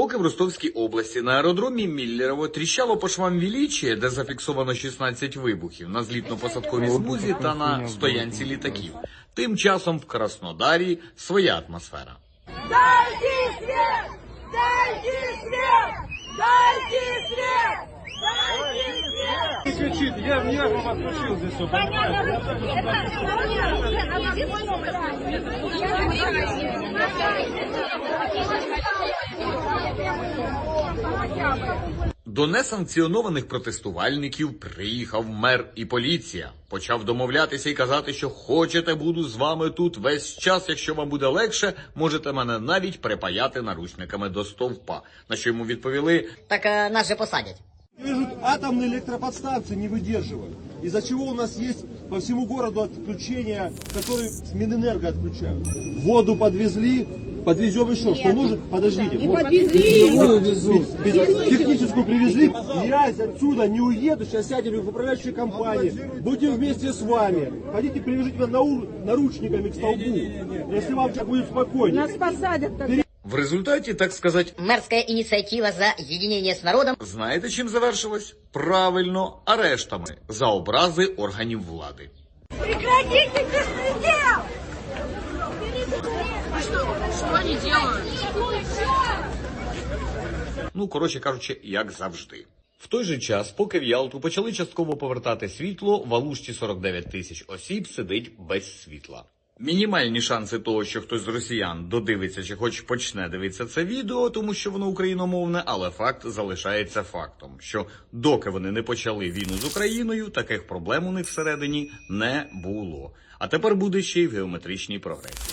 Поки в Ростовській області на аеродромі Міллерово тріщало по швам Вілічі, де зафіксовано 16 вибухів на злітно-посадковій смузі та на стоянці літаків. Тим часом в Краснодарі своя атмосфера. Дайте свет! Дайте свет! Дайте свет! Дайте свет! Кричит, я в нервном отключил здесь все, До несанкціонованих протестувальників приїхав мер і поліція. Почав домовлятися і казати, що хочете, буду з вами тут весь час. Якщо вам буде легше, можете мене навіть припаяти наручниками до стовпа. На що йому відповіли: Так е, нас же посадять. Вижу, атомные электроподстанции не выдерживают. Из-за чего у нас есть по всему городу отключения, которые с Минэнерго отключают. Воду подвезли, подвезем еще. Что нужно? Подождите. Не подвезли. Техническую привезли. Я отсюда не уеду. Сейчас сядем в управляющей компании. Будем вместе с вами. Хотите, привяжите меня нау- наручниками к столбу. Если вам так будет спокойнее. Нас посадят тогда. в результаті, так сказати, Мерская инициатива за единение с народом. знаєте, чим завершилось? Правильно, арештами за образи органів влади. Прекратите Ну, коротше кажучи, як завжди. В той же час, поки в Ялту почали частково повертати світло, в Алушті 49 тисяч осіб сидить без світла. Мінімальні шанси того, що хтось з росіян додивиться чи хоч почне дивитися це відео, тому що воно україномовне, але факт залишається фактом, що доки вони не почали війну з Україною, таких проблем у них всередині не було. А тепер буде ще й в геометричній прогресії.